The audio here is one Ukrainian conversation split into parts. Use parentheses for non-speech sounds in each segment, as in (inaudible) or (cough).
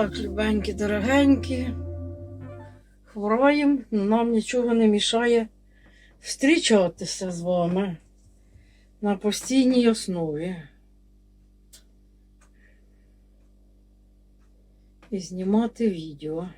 Так, любенькі, дорогенькі. Хвораємо, нам нічого не мішає зустрічатися з вами на постійній основі. І знімати відео.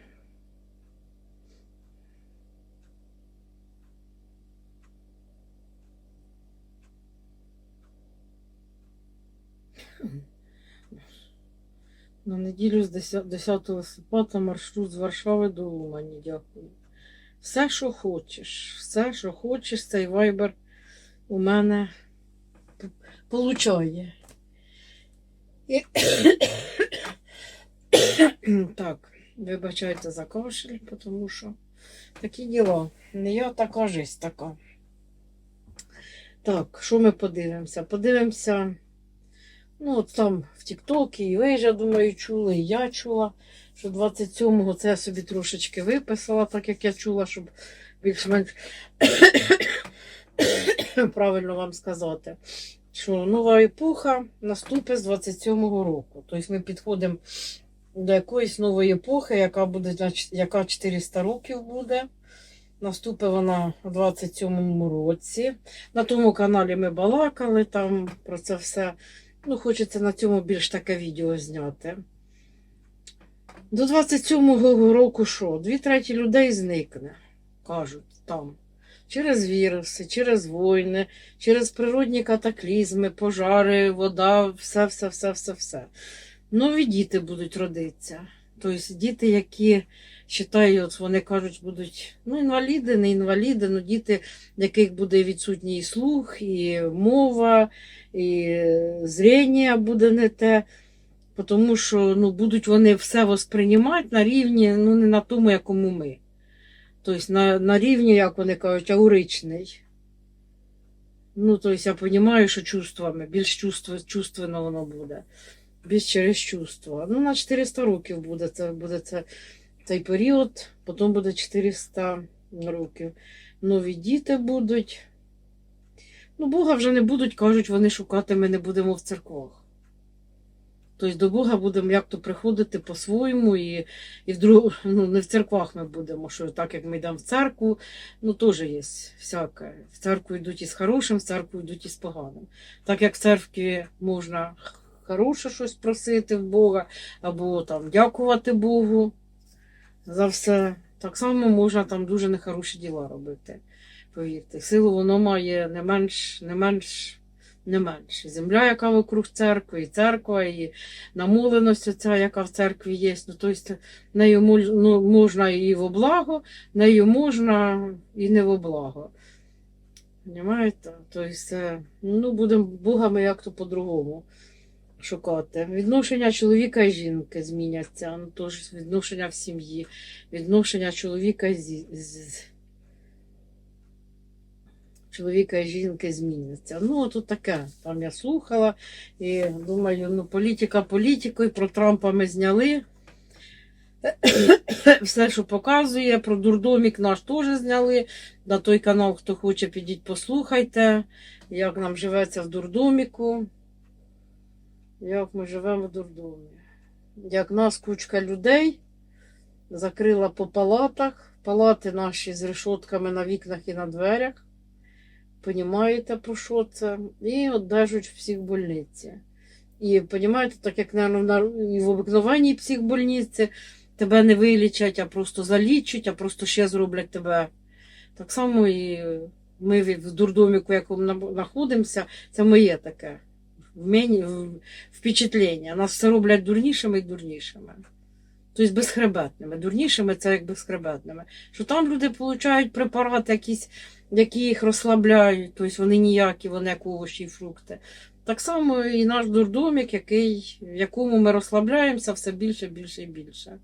На неділю з 10 10 листопада маршрут з Варшави до Умані. Дякую. Все, що хочеш, все, що хочеш, цей вайбер у мене получає. І... (coughs) так, вибачайте за кашель, тому що такі діла. Не я така жизнь така. Так, що ми подивимося? Подивимося. Ну, от там в Тіктокі, і ви думаю, чули, і я чула, що 27-го це я собі трошечки виписала, так як я чула, щоб більш-менш (coughs) правильно вам сказати, що нова епоха наступить з 27-го року. Тобто ми підходимо до якоїсь нової епохи, яка буде яка 400 років буде. Наступить вона у 27-му році. На тому каналі ми балакали там про це все. Ну, хочеться на цьому більш таке відео зняти. До 27-го року що? Дві треті людей зникне, кажуть там. Через віруси, через війни, через природні катаклізми, пожари, вода, все, все, все, все, все. Нові діти будуть родитися. Тобто діти, які вважаю, от вони кажуть, будуть ну, інваліди, не інваліди, але діти, яких буде відсутній і слух, і мова, і зріння буде не те. Тому що ну, будуть вони все восприймати на рівні, ну не на тому, якому ми. Тобто на, на рівні, як вони кажуть, ауричний. Ну, тобто я розумію, що чувствами, більш чувственно воно буде. Більш через чувства. Ну, на 400 років буде це, буде це, цей період, потім буде 400 років. Нові діти будуть. Ну, Бога вже не будуть, кажуть, вони шукати ми не будемо в церквах. Тобто до Бога будемо як-то приходити по-своєму, і, і в друг... ну, не в церквах ми будемо, що так як ми йдемо в церкву, ну теж є всяке. В церкву йдуть із хорошим, в церкву йдуть із поганим. Так як в церкві можна хороше щось просити в Бога, або там дякувати Богу за все. Так само можна там дуже нехороші діла робити. Повірте, силу воно має не менш, не менш, не менш. Земля, яка вокруг церкви, і церква, і намоленість оця, яка в церкві є. Ну, тобто, нею ну, можна і во благо, нею можна і не во благо. Понимаєте? Тобто, ну, будемо Богами як-то по-другому шукати. Відношення чоловіка і жінки зміняться, ну, тож відношення в сім'ї, відношення чоловіка зі, з, чоловіка і жінки зміняться. Ну, тут таке. Там я слухала і думаю, ну, політика політикою, про Трампа ми зняли. (coughs) Все, що показує, про дурдомік наш теж зняли. На той канал, хто хоче, підіть, послухайте, як нам живеться в дурдоміку. Як ми живемо в дурдомі. Як нас кучка людей закрила по палатах, палати наші з решотками на вікнах і на дверях. Понімаєте, про що це? І одержують в психбольниці. І понімаєте, так як на- і в обикновенній психбольниці тебе не вилічать, а просто залічать, а просто ще зроблять тебе. Так само і ми в дурдоміку, в якому на- знаходимося, це моє таке впечатлення. Нас все роблять дурнішими і дурнішими. Тобто безхребетними. Дурнішими це як безхребетними. Що там люди получають препарати якісь, які їх розслабляють, тобто вони ніякі, вони як овочі і фрукти. Так само і наш дурдомік, який, в якому ми розслабляємося все більше, більше і більше.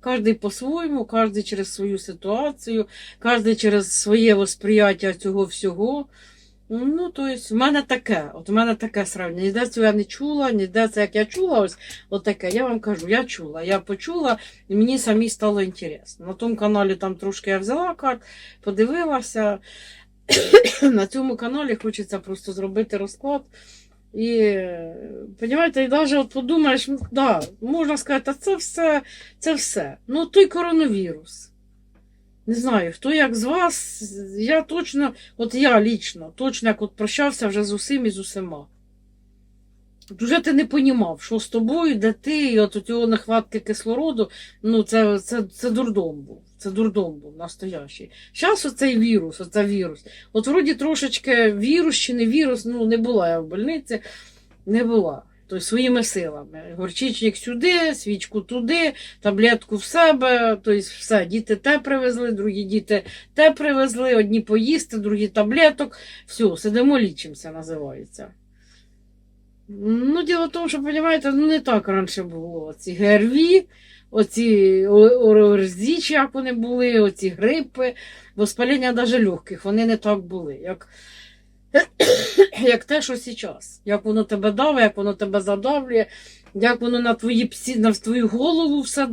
Кожний по-своєму, кожен через свою ситуацію, кожен через своє восприяття цього всього. Ну, то есть, в мене таке, от в мене таке сравнення. Ніде цього я не чула, ніде це як я чула, ось от таке. Я вам кажу, я чула, я почула, і мені самі стало інтересно. На тому каналі там трошки я взяла карт, подивилася. (coughs) На цьому каналі хочеться просто зробити розклад І, розумієте, і навіть от подумаєш, ну, да, можна сказати, а це все, це все. Ну, той коронавірус. Не знаю, хто як з вас, я точно, от я лічно, точно як от прощався вже з усім і з усіма. От ти не понімав, що з тобою, де ти, і от у цього нехватки кислороду, ну це, це, це дурдом був. Це дурдом був настоящий. Зараз оцей вірус, оце вірус. От вроді трошечки вірус чи не вірус, ну не була я в больниці, не була. Тобто своїми силами. Горчичник сюди, свічку туди, таблетку в себе. Тобто все, діти те привезли, другі діти те привезли, одні поїсти, другі таблеток. Все, сидимо, лічимося, називається. Ну, діло в тому, що, розумієте, ну не так раніше було. Ці ГРВІ, оці ОРЗі, як вони були, оці грипи, воспаління навіть легких, вони не так були. Як, як те, що зараз. Як воно тебе даве, як воно тебе задавлює, як воно на, твої псі, на твою голову все.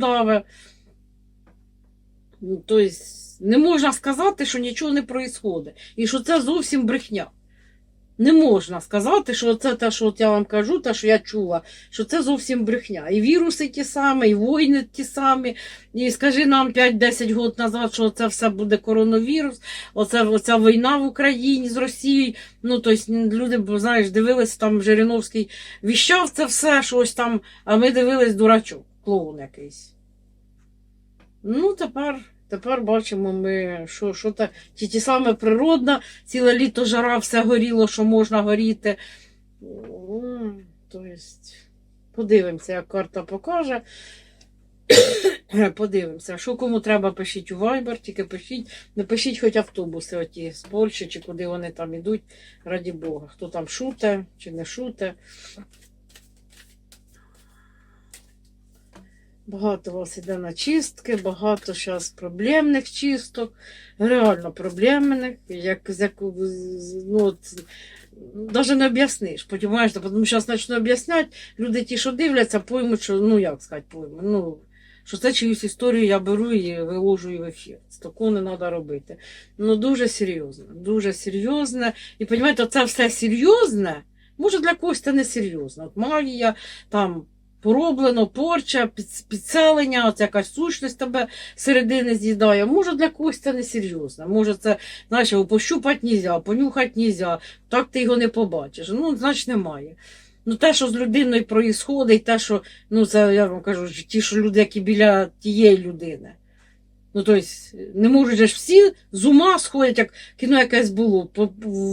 Ну, Тобто, не можна сказати, що нічого не відбувається. І що це зовсім брехня. Не можна сказати, що це те, що я вам кажу, те, що я чула, що це зовсім брехня. І віруси ті самі, і війни ті самі. І скажи нам 5-10 років назад, що це все буде коронавірус, оце, оця війна в Україні з Росією. Ну, тобто люди, знаєш, дивилися, там Жириновський віщав це все, щось там, а ми дивились дурачок, клоун якийсь. Ну, тепер. Тепер бачимо ми, що, що та, ті, ті саме природна, ціле літо жара, все горіло, що можна горіти. М, То есть, подивимося, як карта покаже. (coughs) Подивимося, що кому треба, пишіть у Viber, тільки пишіть, не пишіть хоч автобуси оті з Польщі, чи куди вони там ідуть, раді Бога. Хто там шуте чи не шуте. Багато у вас іде на чистки, багато зараз проблемних чисток, реально проблемних, як, як ну, от, навіть не об'ясниш, тому зараз почну об'ясняти, люди ті, що дивляться, поймуть, що, ну як сказати, поймуть, ну, що це чиюсь історію я беру і виложую в ефір. Такого не треба робити. Ну, дуже серйозно, дуже серйозно. І розумієте, це все серйозне, може для когось це не серйозно. От магія, там, пороблено, порча, підселення, от якась сущність тебе середини з'їдає. Може для когось це не серйозно. Може це, знаєш, його пощупати нельзя, понюхати нельзя, так ти його не побачиш. Ну, значить, немає. Ну, те, що з людиною проїсходить, те, що, ну, це я вам кажу, ті, що люди, які біля тієї людини. Ну, тобто, не можуть ж всі з ума сходять, як кіно якесь було, по-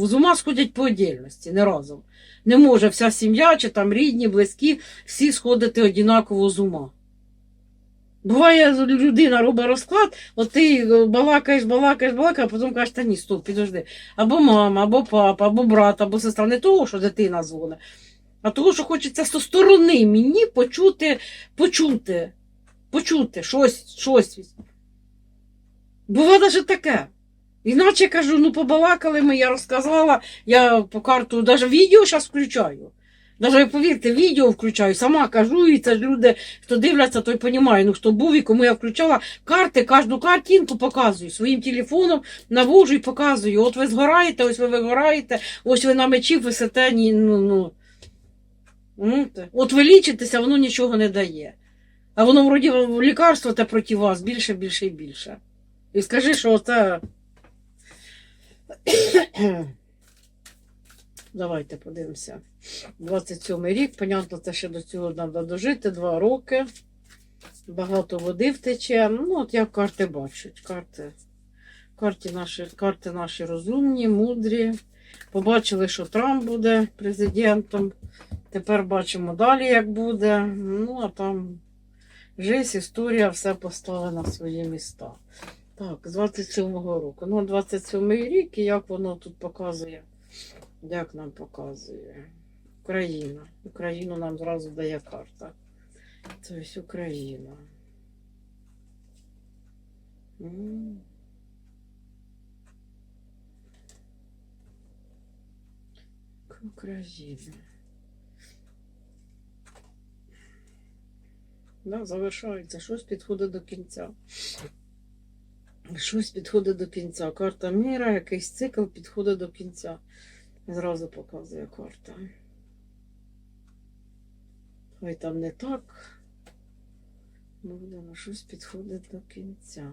з ума сходять по отдільності, не разом. Не може вся сім'я, чи там рідні, близькі, всі сходити однаково з ума. Буває, людина робить розклад, от ти балакаєш, балакаєш, балакаєш, а потім кажеш, та ні, стоп, підожди. Або мама, або папа, або брат, або сестра. Не того, що дитина дзвонить, а того, що хочеться зі сторони мені почути, почути, почути щось, щось. Буває навіть таке. Іначе кажу, ну побалакали ми, я розказала, я по карту навіть відео зараз включаю. Навіть повірте, відео включаю, сама кажу, і це ж люди, хто дивляться, той розуміє, ну хто був і кому я включала карти, кожну картинку показую своїм телефоном, навожу і показую. От ви згораєте, ось ви вигораєте, ось ви на мечі висите, ні, ну, ну. Ну. От ви лічитеся, воно нічого не дає. А воно вроді лікарство те проти вас більше, більше і більше. І скажи, що це. (coughs) Давайте подивимося. 27 рік, понятно, це ще до цього треба дожити, 2 роки. Багато води втече. Ну, от як карти бачать. Карти, карти, наші, карти наші розумні, мудрі. Побачили, що Трамп буде президентом. Тепер бачимо далі, як буде. Ну, а там життя, історія, все поставлено на свої міста. Так, з 27-го року. Ну, 27-й рік, і як воно тут показує? Як нам показує? Україна. Україну нам зразу дає карта. Тобто Україна. Україна. Да, завершається. Щось підходить до кінця. Щось підходить до кінця. Карта міра, якийсь цикл підходить до кінця. Зразу показує карта. Хай там не так. Буде на щось підходить до кінця.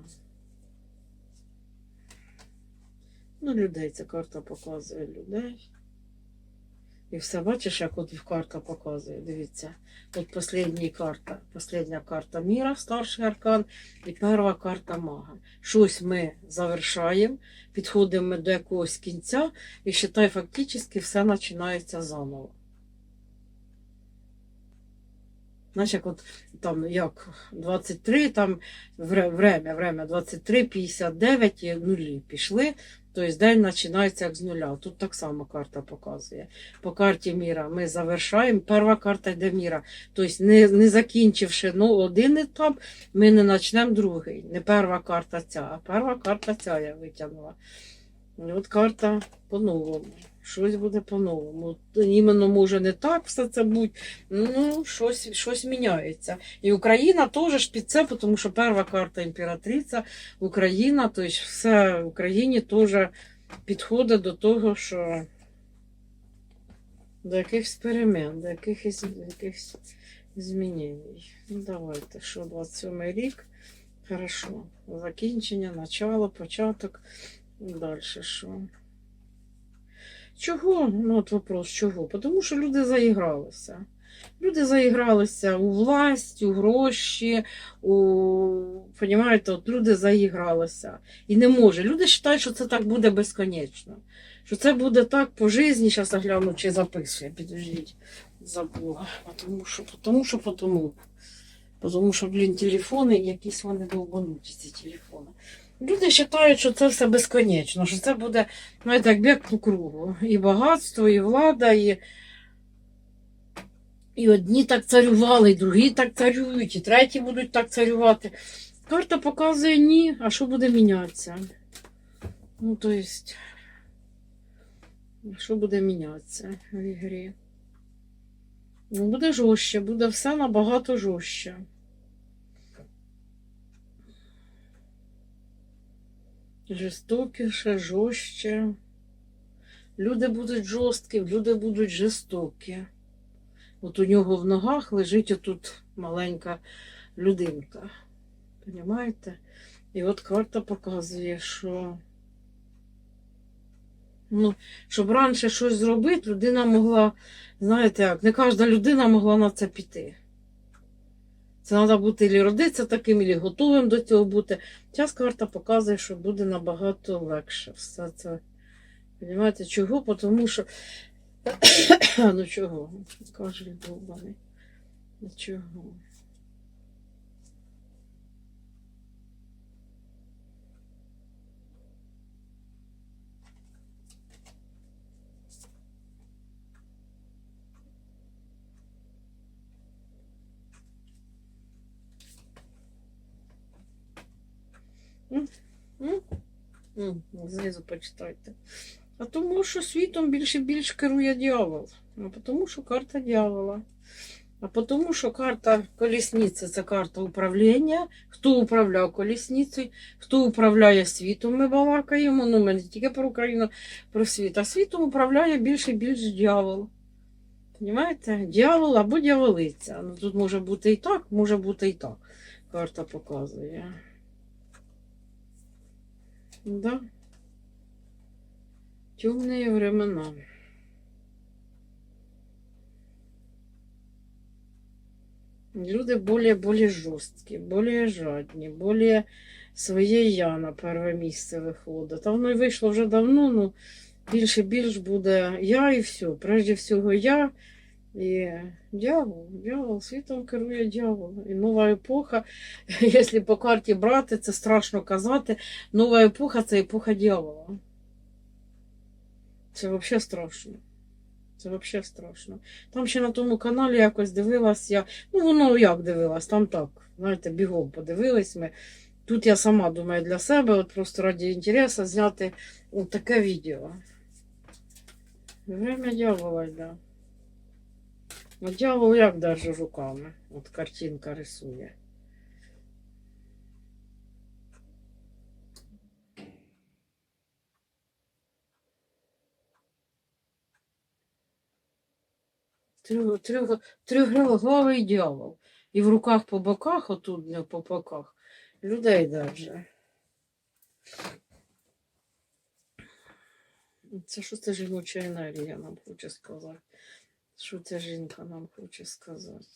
Ну, людей ця карта показує людей. І все, бачиш, як от карта показує. Дивіться. От остання карта. Остання карта міра, старший аркан, і перша карта мага. Щось ми завершаємо, підходимо до якогось кінця, і вважай, фактично все починається заново. Знаєш, як от там як 23, там время, время 23, 59 і нулі пішли. Тобто день починається як з нуля. Тут так само карта показує. По карті міра ми завершаємо. Перша карта йде міра. Тобто, не, не закінчивши ну, один етап, ми не почнемо другий. Не перша карта ця, а перша карта ця я витягнула. І от карта по-новому. Щось буде по-новому. Іменно може не так все це бути, ну, щось, щось міняється. І Україна теж під це, тому що перша карта імператриця, Україна, тобто все в Україні теж підходить до того, що до якихось перемен, до якихось, якихось змінень. Ну, давайте, що 27 рік. Хорошо. Закінчення, начало, початок. Далі що? Чого? Ну, от вопрос, чого? Тому що люди заігралися. Люди заігралися у власть, у гроші, у. Понімаєте, от люди заігралися. І не може. Люди вважають, що це так буде безконечно. Що це буде так по житті, зараз гляну, чи записує, підождіть, забула. Тому що, тому що, тому. Тому що, блін, телефони, якісь вони довбануті, ці телефони. Люди вважають, що це все безконечно, що це буде, знаєте, як біг по кругу. І багатство, і влада, і, і одні так царювали, і другі так царюють, і треті будуть так царювати. Карта показує ні, а що буде мінятися? Ну, то есть, що буде мінятися в ігрі? Ну, буде жорстче, буде все набагато жорстче. Жорстокіше, жорстче. Люди будуть жорсткі, люди будуть жорстокі. От у нього в ногах лежить отут маленька людинка. Понімаєте? І от карта показує, що ну, щоб раніше щось зробити, людина могла, знаєте як, не кожна людина могла на це піти. Це треба бути і родитися таким, і готовим до цього бути. Зараз карта показує, що буде набагато легше. Все це. Понимаєте, чого? Тому що. (coughs) ну чого? Каже довбаний. Ну чого? Знизу почитайте. А тому, що світом більше більш керує дьявол. А тому, що карта дьявола. А тому, що карта колісниці це карта управління. Хто управляв колісницею, хто управляє світом, ми балакаємо. Ну, ми не тільки про Україну, про світ. А світом управляє більше і більш дьявол. Понімаєте? Дьявол або дьяволиця. Ну, тут може бути і так, може бути і так. Карта показує. Да. Темные времена. Люди более, более жорсткі, более жадні, более своє я на перше місце виходить. Та воно й вийшло вже давно, ну більше більш буде я і все. Прежде всього я і дьявол. Дьявол, світом керує дьявол. І нова епоха, якщо (laughs) по карті брати, це страшно казати. Нова епоха це епоха дьявола. Це взагалі страшно. Це взагалі страшно. Там ще на тому каналі якось дивилась я. Ну, воно як дивилась, там так. Знаєте, бігом подивились ми. Тут я сама думаю для себе, от просто раді інтересу, зняти от таке відео. Время дьявола йде. А дьявол як даже руками. От картинка рисує. Трьох, трьох, дьявол. І в руках по боках, отут не по боках, людей даже. Це що це жіноча енергія нам хоче сказати? Що ця жінка нам хоче сказати?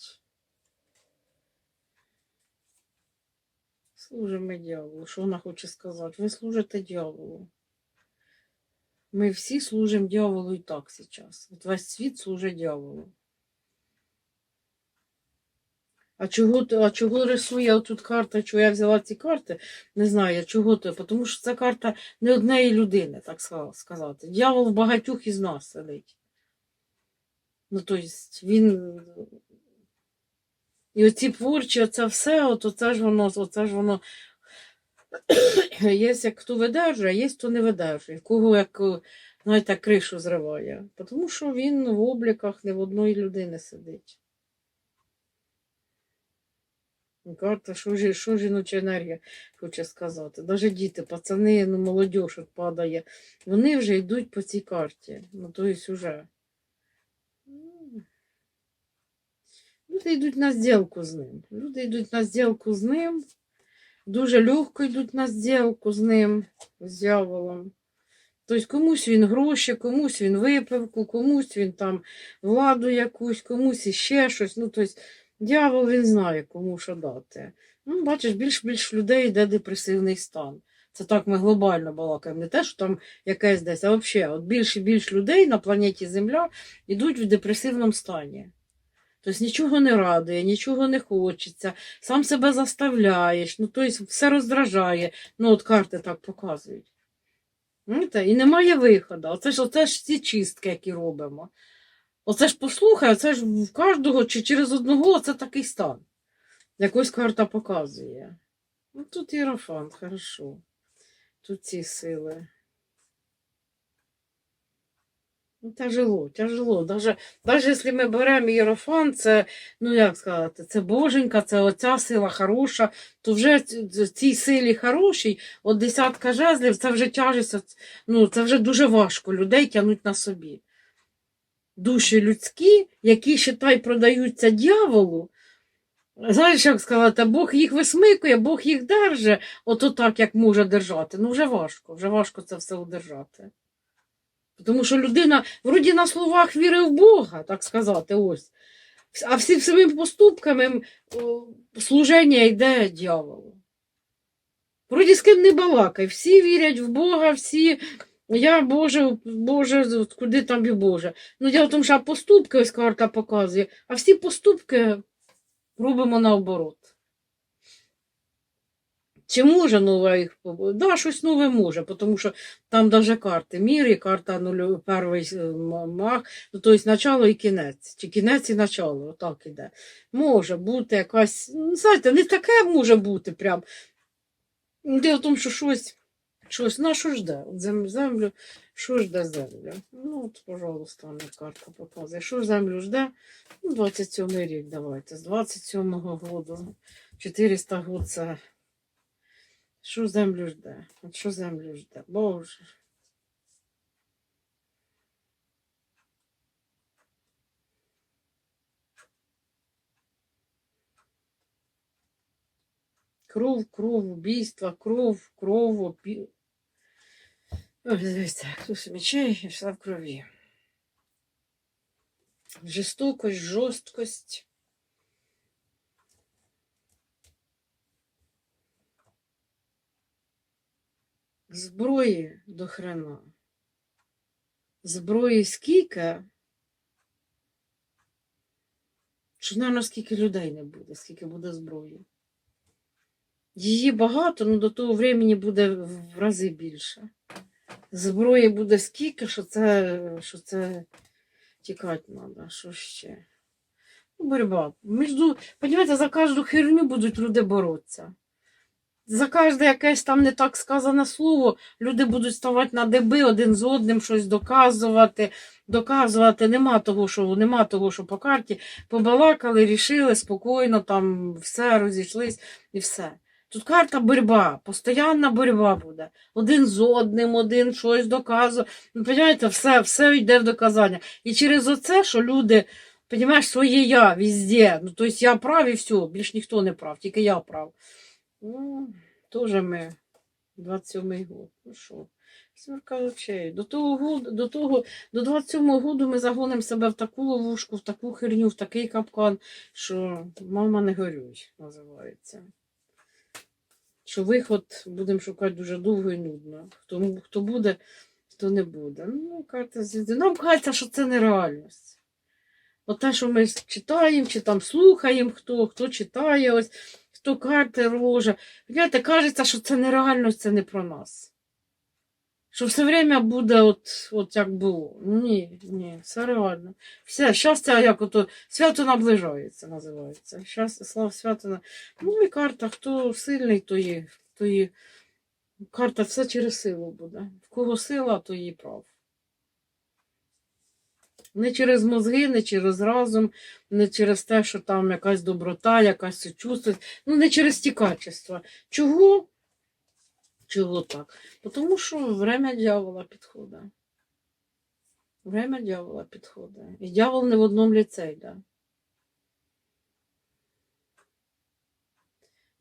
Служимо дьяволу. Що вона хоче сказати? Ви служите дьяволу. Ми всі служимо дьяволу і так зараз. От весь світ служить дьяволу. А чого, а чого рисує тут карта, чого я взяла ці карти? Не знаю, я чого то, тому що це карта не однієї людини, так сказати. Дьявол в багатьох із нас сидить. Ну, тобто, він. І оці творчі, оце все, от оце ж воно, оце ж воно. Є як хто видержує, а є хто не видержує. Кого як, знаєте, кришу зриває. Тому що він в обліках не в одної людини сидить. Карта, що, що жіноча енергія хоче сказати. Навіть діти, пацани, ну, молодь падає. Вони вже йдуть по цій карті. Ну, то есть уже. М. Люди йдуть на зділку з ним. Люди йдуть на зділку з ним. Дуже легко йдуть на зділку з ним, з дьяволом. Тобто комусь він гроші, комусь він випивку, комусь він там владу якусь, комусь іще щось. Ну, тобто, дьявол він знає, кому що дати. Ну, бачиш, більш-більш людей йде депресивний стан. Це так ми глобально балакаємо. Не те, що там якесь десь, а взагалі, от більше і більш людей на планеті Земля йдуть в депресивному стані. Тобто нічого не радує, нічого не хочеться, сам себе заставляєш, ну тобто все роздражає. Ну, от карти так показують. І немає виходу. Оце ж, оце ж ці чистки, які робимо. Оце ж послухай, оце ж в кожного чи через одного це такий стан. Якось карта показує. Ну, тут іерофант, хорошо. Тут ці сили. Ну, тяжело, тяжело. Даже, даже якщо ми беремо іерофант, це, ну як сказати, це боженька, це оця сила хороша, то вже ц- цій силі хорошій, от десятка жезлів, це вже тяжесть, ну, це вже дуже важко людей тягнуть на собі. Душі людські, які, считай, продаються дьяволу, Знаєш, як сказати, Бог їх висмикує, Бог їх держить, ото так, як може держати. Ну, вже важко, вже важко це все удержати. Тому що людина, вроді на словах вірить в Бога, так сказати, ось. А всі своїми поступками служення йде дьяволу. Вроді з ким не балакай, всі вірять в Бога, всі. Я Боже, Боже, куди там і Боже. Ну, діло в тому, що поступки ось карта показує, а всі поступки робимо наоборот. Чи може нове їх Да, щось нове може, тому що там навіть карти мір і карта нулю, перший е, мах, ну, тобто начало і кінець, чи кінець і начало, отак іде. Може бути якась, ну, знаєте, не таке може бути прям. Дело в тому, що щось, щось, на що жде? Зем- землю, що жде землю? Ну, от, пожалуйста, мені карта показує. Що землю жде? Ну, 27 рік давайте. З 27-го року. 400 год це. Що землю жде? От що землю жде? Боже. Кров, кров, убійства, кров, кров, опі... Ой, дивіться, хтось мечей і все в крові. Жорстокость, жорсткость. Зброї до хрена. Зброї скільки, що, наверное, скільки людей не буде, скільки буде зброї. Її багато, але до того времени буде в рази більше. Зброї буде скільки, що це, що це тікати треба, що ще. Ну, боротьба. Между, понимаете, за кожну херню будуть люди боротися. За кожне якесь там не так сказане слово, люди будуть ставати на деби один з одним, щось доказувати, доказувати. Нема того, що нема того, що по карті побалакали, рішили спокійно, там все розійшлись і все. Тут карта боротьба, постійна боротьба буде. Один з одним, один щось доказує. Ну, розумієте, все, все йде в доказання. І через оце, що люди Понимаєш, своє я везде. Ну, тобто я прав і все, більш ніхто не прав, тільки я прав. Ну, теж ми 27-й год. Ну що, сімерка очей. До того, до того, до 27-го году ми загонимо себе в таку ловушку, в таку херню, в такий капкан, що мама не горюй, називається. Що виход будемо шукати дуже довго і нудно. Хто, хто буде, хто не буде. Ну, карта звізди. Нам кажеться, що це нереальність. От те, що ми читаємо, чи там слухаємо, хто, хто читає, ось, хто карти роже. Знаєте, кажеться, що це нереальність, це не про нас. Що все время буде от, от як було. Ні, ні, все реально. Все, щастя, як ото, свято наближається, називається. Щастя, слава свято. на- Ну і карта, хто сильний, то є. То є. Карта все через силу буде. В кого сила, то її прав. Не через мозги, не через разум, не через те, що там якась доброта, якась сочувствие. Ну, не через ті качества. Чого? Чого так? Тому що время дьявола підходить. Время дьявола підходить. І дьявол не в одному ліце йде.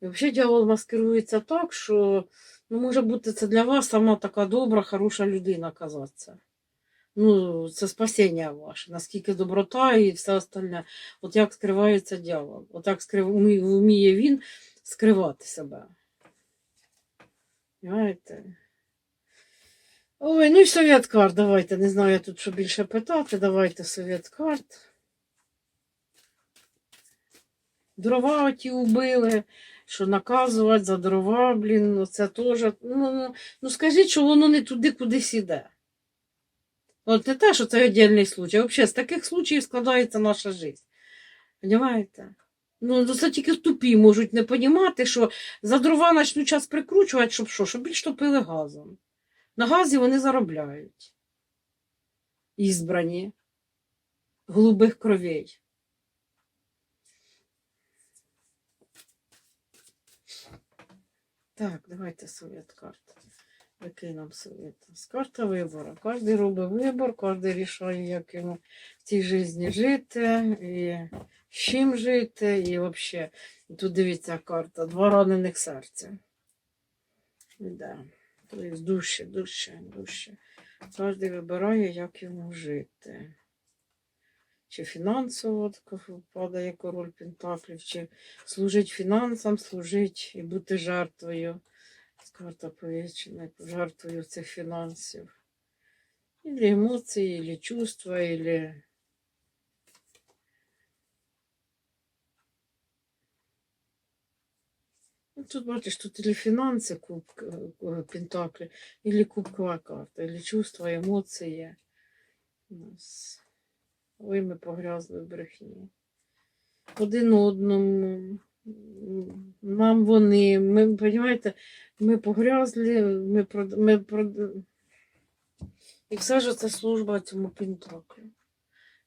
І взагалі дьявол маскирується так, що ну, може бути це для вас сама така добра, хороша людина казатися. Ну, це спасіння ваше, наскільки доброта і все остальне. От як скривається дьявол. От як скрив... вміє він скривати себе. Знаєте? Ой, ну і совет давайте. Не знаю, я тут що більше питати. Давайте совет. Дрова оті убили, що наказувати за дрова, блін, ну це теж. Ну, ну, ну скажіть, що воно не туди кудись іде. От не те, що це віддільний случай. Взагалі, з таких случаїв складається наша життя. Понимаєте? Ну, ну, це тільки тупі можуть не понімати, що за дрова почнуть час прикручувати, щоб що, щоб більш топили газом. На газі вони заробляють. Ізбрані. Голубих кровей. Так, давайте совет карт. Який нам совет? Карта вибору. Кожен робить вибор, кожен рішає, як йому в цій житті жити, і з чим жити, і взагалі. Тут дивіться карта. Два ранених серця. Да. Тобто душі, душі, душі. Кожен вибирає, як йому жити. Чи фінансово падає король Пентаклів, чи служить фінансам, служить і бути жертвою. Карта повічена, жертвою цих фінансів. Или емоції, или чувства, или Ну, Тут бачиш, тут или фінанси, куб е, Пентаклі, или кубкова карта, или чувства, емоції. Ой, ми погрязли в брехні. Один одному. Нам вони. Ми, розумієте, ми погрязли, ми, прод- ми, прод- І все ж це служба цьому Пентаклю.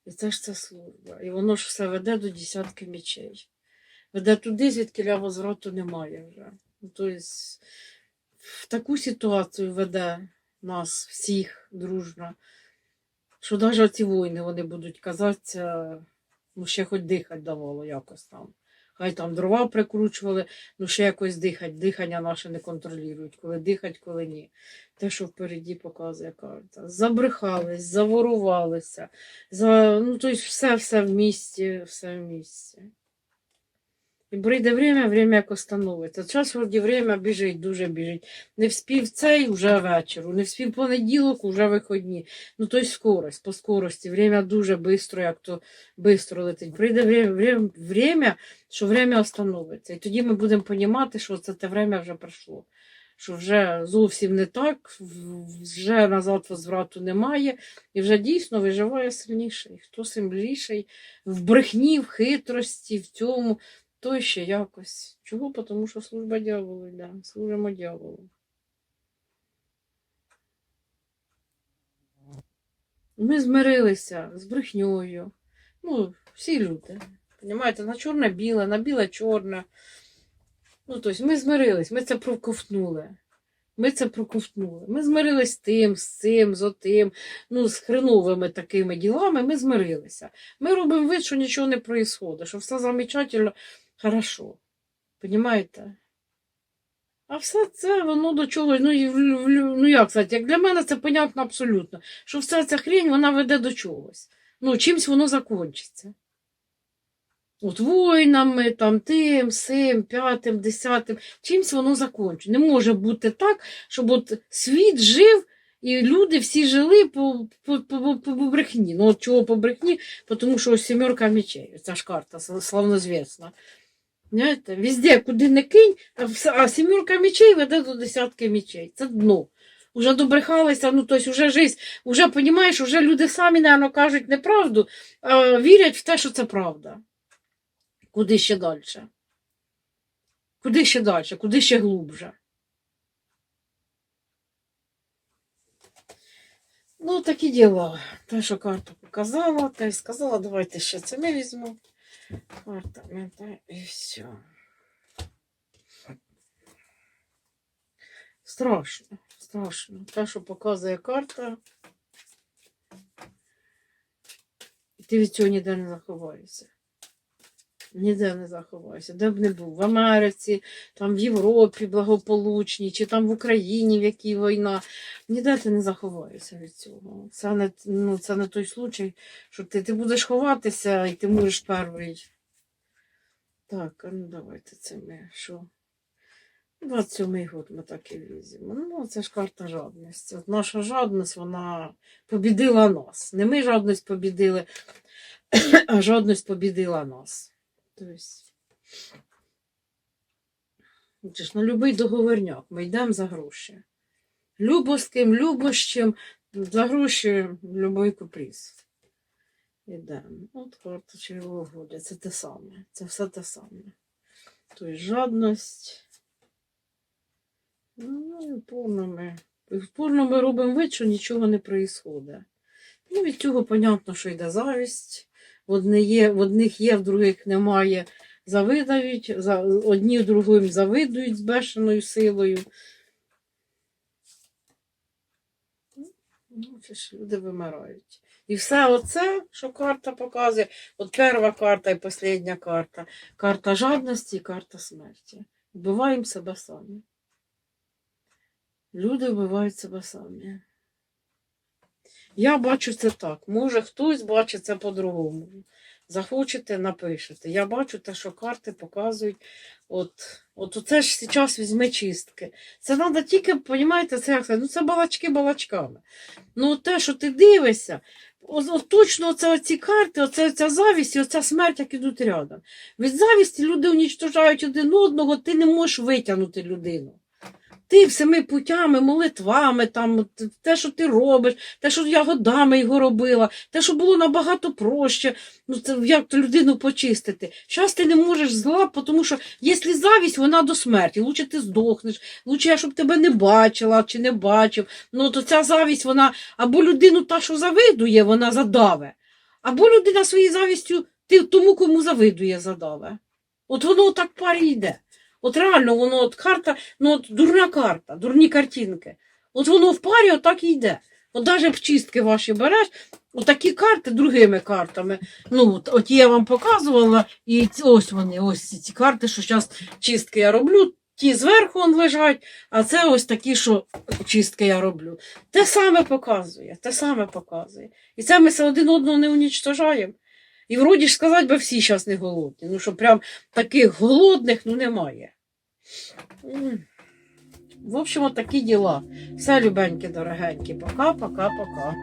І це ж це служба. І воно ж все веде до десятки мечей. Веде туди, звідки возврату немає вже. Тобто в таку ситуацію веде нас всіх дружно, що навіть ці війни вони будуть казатися, ну ще хоч дихати давало якось там. Хай там дрова прикручували, ну ще якось дихать. Дихання наше не контролюють, коли дихать, коли ні. Те, що впереді показує карта. Забрехались, заворувалися. За, ну, тобто все, все в місті, все в місті. І прийде время, время як остановиться. Час вроді время біжить, дуже біжить. Не вспів цей уже вечору, не вспів понеділок, уже виходні. Ну, то й скорость, по скорості. Время дуже швидко, як то швидко летить. Прийде время, время, время, що время остановиться. І тоді ми будемо розуміти, що це те время вже пройшло. Що вже зовсім не так, вже назад возврату немає, і вже дійсно виживає сильніший. Хто сильніший в брехні, в хитрості, в цьому. То ще якось. Чого? Тому що служба дьяволу йде. Служимо дьяволу. Ми змирилися з брехньою. Ну, всі люди. Понімаєте, на чорне-біле, на біле-чорне. Ну, тобто ми змирились, ми це проковтнули. Ми це проковтнули. Ми змирились з тим, з цим, з отим, ну, з хреновими такими ділами ми змирилися. Ми робимо вид, що нічого не відбувається, що все замечательно, хорошо. Понімаєте? А все це воно до чогось, ну, ну як сказати, як для мене це понятно абсолютно, що вся ця хрінь вона веде до чогось. Ну, чимсь воно закінчиться. От воїнами, там, тим, сим, п'ятим, десятим, чимсь воно закінчиться. Не може бути так, щоб от світ жив і люди всі жили по, по, по, по, по брехні. Ну, от чого по брехні? Тому що ось сімерка мечей, ця ж карта славнозвісна. Знаєте, везде, куди не кинь, а, вс- а сімерка мечей веде до десятки мечей. Це дно. Уже добрехалися, ну тобто вже жизнь, вже розумієш, вже люди самі, напевно, кажуть неправду, а вірять в те, що це правда. Куди ще далі? Куди ще далі? Куди ще глубже? Ну, такі діла. Те, що карта показала, та й сказала, давайте ще це ми візьму. Карта, мета і все. Страшно, страшно. Те, що показує карта. Ти від цього ніде не заховаєшся. Ніде не заховаєшся. Де б не був. В Америці, там в Європі благополучній, чи там в Україні, в якій війна. Ніде ти не заховаєшся від цього. Це не, ну, це не той случай, що ти, ти будеш ховатися і ти можеш перший. Так, ну давайте це ми що? 27-й год ми так і візьмемо. Ну, це ж карта жадності. От наша жадність, вона побідила нас. Не ми жадність побідили, (clears throat) а жадність побідила нас. Тобто, це ж на будь-який договорняк ми йдемо за гроші. Любо з ким, любо з чим, за гроші будь-який каприз. Ідемо. От карта червоголя, це те саме. Це все те саме. Тобто жадність. Ну, і повно ми. І впорно ми робимо вид, що нічого не відбувається. Ну, від цього понятно, що йде завість. Одне є, в одних є, в других немає. Завидають, за, одні другим завидують з бешеною силою. Ну, люди вимирають. І все оце, що карта показує, от перша карта і остання карта. Карта жадності і карта смерті. Вбиваємо себе самі. Люди вбивають себе самі. Я бачу це так. Може, хтось бачить це по-другому. Захочете, напишете. Я бачу те, що карти показують. От, от оце ж зараз візьми чистки. Це треба тільки, розумієте, це як ну це балачки балачками. Ну, те, що ти дивишся, от, от точно оце оці карти, оце ця завість і оця смерть, як ідуть рядом. Від завісті люди унічтожають один одного, ти не можеш витягнути людину. Ти всіми путями, молитвами, там, те, що ти робиш, те, що я годами його робила, те, що було набагато проще, ну це як людину почистити. Зараз ти не можеш зла, тому що якщо завість, вона до смерті. Лучше ти здохнеш, лучше я, щоб тебе не бачила чи не бачив. Ну то ця завість, вона або людину та, що завидує, вона задаве, або людина своєю завістю ти тому, кому завидує, задаве. От воно так парі йде. От реально воно от карта, ну от дурна карта, дурні картинки. От воно в парі отак і йде. От навіть в чистки ваші береш, отакі карти другими картами. Ну, от, от я вам показувала, і ось вони, ось ці карти, що зараз чистки я роблю. Ті зверху он лежать, а це ось такі, що чистки я роблю. Те саме показує, те саме показує. І це ми все один одного не унічтожаємо. І вроді ж сказати, бо всі зараз не голодні. Ну, що прям таких голодних ну, немає. В общем, такі діла. Все, любенькі, дорогенькі. Пока, пока, пока.